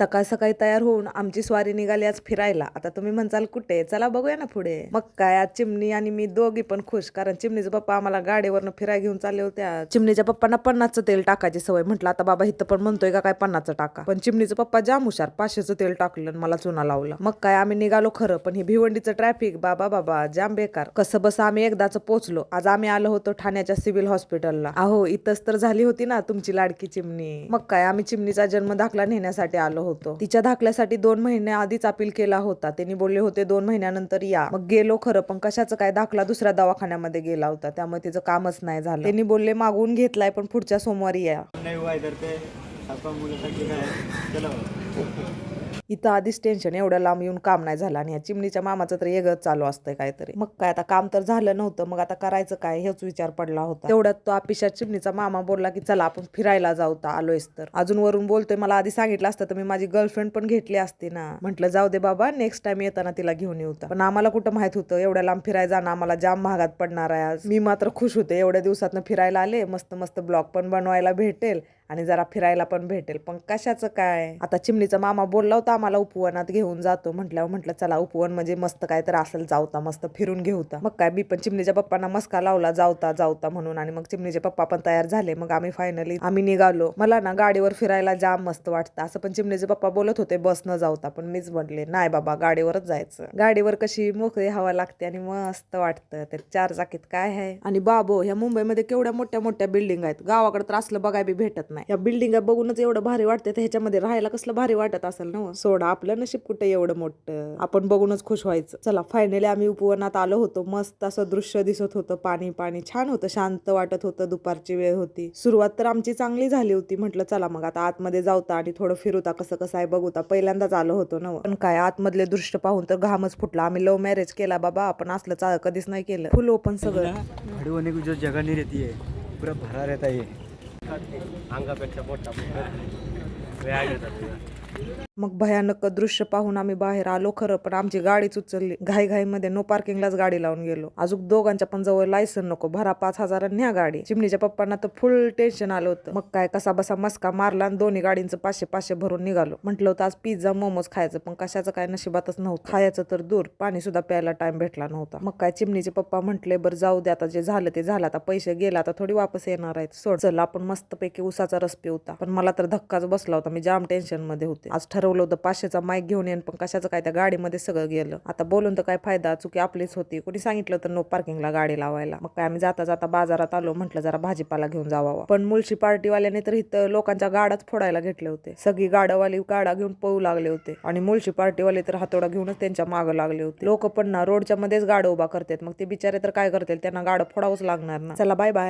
सकाळ सकाळी तयार होऊन आमची स्वारी निघाली आज फिरायला. आता तुम्ही म्हणसाल कुठे? चला बघूया ना पुढे. मग काय आज चिमणी आणि मी दोघी पण खुश कारण चिमणीचे पप्पा आम्हाला गाडीवरनं फिराय घेऊन चालले होते चिमणीच्या पप्पांना पन्नासचं तेल टाकायची सवय. म्हटलं आता बाबा इथं पण म्हणतोय का काय पन्नासचं टाका. पण चिमणीचं पप्पा जाम हुशार पाचशेचं तेल टाकलं आणि मला चुना लावला. मग काय आम्ही निघालो खरं पण ही भिवंडीचं ट्रॅफिक बाबा बाबा जाम बेकार. कसं बस आम्ही एकदाच पोहोचलो. आज आम्ही आलो होतो ठाण्याच्या सिव्हिल हॉस्पिटलला. अहो इथंच तर झाली होती ना तुमची लाडकी चिमणी. मग काय आम्ही चिमणीचा जन्म दाखला नेण्यासाठी आलो होतो. तिच्या दाखल्यासाठी दोन महिने आधीच अपील केला होता. त्यांनी बोलले होते दोन महिन्यानंतर या. मग गेलो खरं पण कशाचं काय? दाखला दुसऱ्या दवाखान्यामध्ये गेला होता. त्यामुळे तिचं कामच नाही झालं. त्यांनी बोलले मागवून घेतलाय पण पुढच्या सोमवारी या. नहीं मुलासाठी काय? इथं आधीच टेन्शन एवढ्या लांब येऊन काम नाही झालं आणि या चिमणीच्या मामाचं तर वेगळंच चालू असतंय काहीतरी. मग काय आता काम तर झालं नव्हतं मग आता करायचं काय हेच विचार पडला होता. तेवढ्यात तो आपिशा चिमणीचा मामा बोलला की चला आपण फिरायला जाऊ तर आलोयस तर. अजून वरून बोलतोय मला आधी सांगितलं असतं तर मी माझी गर्लफ्रेंड पण घेतली असती ना. म्हटलं जाऊ दे बाबा नेक्स्ट टाइम येताना तिला घेऊन येऊ पण आम्हाला कुठं माहीत होतं एवढ्या लांब फिरायला जाणं आम्हाला जाम महागात पडणार आहे आज. मी मात्र खुश होते एवढ्या दिवसातनं फिरायला आले मस्त मस्त ब्लॉग पण बनवायला भेटेल. आणि जरा फिरायला पण भेटेल. पण कशाचं काय? आता चिमणीचा मामा बोलला होता आम्हाला उपवनात घेऊन जातो म्हटल्यावर म्हटलं चला उपवन म्हणजे मस्त काय तर असेल जाऊता मस्त फिरून घेऊता मग काय मी पण चिमणीच्या पप्पांना मस्का लावला जाऊता जाऊता म्हणून. आणि मग चिमणीचे पप्पा पण तयार झाले. मग आम्ही फायनली आम्ही निघालो. मला ना गाडीवर फिरायला जाम मस्त वाटतं. असं पण चिमणीचे पप्पा बोलत होते बस न जाऊता. पण मीच म्हटले नाही बाबा गाडीवरच जायचं. गाडीवर कशी मोकळी हवा लागते आणि मस्त वाटतं. ते चार चाकीत काय आहे? आणि बाबो ह्या मुंबईमध्ये केवढ्या मोठ्या मोठ्या बिल्डिंग आहेत. गावाकडे तर असलं बघायला बी भेटत नाही. या बिल्डिंग बघूनच एवढं भारी वाटते तर ह्याच्यामध्ये राहायला कसलं भारी वाटत असेल ना हो. सोडा आपलं नशीब कुठे एवढं मोठं? आपण बघूनच खुश व्हायचं. चला फायनली आम्ही उपवनात आलो होतो. मस्त असं दृश्य दिसत होतं पाणी पाणी. छान होतं शांत वाटत होतं दुपारची वेळ होती. सुरुवात तर आमची चांगली झाली होती. म्हटलं चला मग आता आतमध्ये जाऊता आणि थोडं फिरूता कसं कसं आहे बघूता. पहिल्यांदाच आलो होतो ना पण काय आतमधले दृश्य पाहून तर घामच फुटला. आम्ही लव्ह मॅरेज केला बाबा. आपण असलं चा कधीच नाही केलं. फुल ओपन सगळं. खड़ी होने की जो जगह नहीं रहती है पूरा भरा रहता है ये अंगापेक्षा मोठा वेळ मग भयानक दृश्य पाहून आम्ही बाहेर आलो खरं पण आमची गाडीच उचलली. घाईघाईमध्ये नो पार्किंगलाच गाडी लावून गेलो. अजून दोघांच्या पण जवळ लायसन नको. भरा पाच हजारांनी न्या गाडी. चिमणीच्या पप्पांना तर फुल टेन्शन आलं होतं. मग काय कसा बसा मस्का मारला आणि दोन्ही गाडींचं पाचशे पाचशे भरून निघालो. म्हटलं होतं आज पिझ्झा मोमोज खायचं पण कशाचं काय नशिबातच नव्हतं. खायचं तर दूर. पाणी सुद्धा प्यायला टाइम भेटला नव्हता. मग काय चिमणीचे पप्पा म्हटले बरं जाऊ दे आता जे झालं ते झालं. आता पैसे गेला आता थोडी वापस येणार आहेत. सोड. चल आपण मस्तपैकी उसाचा रस पिवता पण मला तर धक्काच बसला होता. मी जाम टेन्शनमध्ये होते. आज ठेवलं होतं पाचशेचा माईक घेऊन येईन पण कशाचं काय त्या गाडीमध्ये सगळं गेलं. आता बोलून तर काय फायदा चुकी आपलीच होती. कोणी सांगितलं तर नो पार्किंगला गाडी लावायला. मग काय आम्ही जाता जाता बाजारात आलो म्हटलं जरा भाजीपाला घेऊन जावा पण मुलशी पार्टीवाल्याने तर इथं लोकांच्या गाड्याच फोडायला घेतले होते. सगळी गाडावाली गाडा घेऊन पळू लागले होते. आणि मुलशी पार्टीवाले तर हातोडा घेऊनच त्यांच्या मागं लागले होते. लोक पण ना रोडच्या मध्येच गाड उभा करतात. मग ते बिचारे तर काय करतील? त्यांना गाडं फोडावंच लागणार ना. चला बाय बाय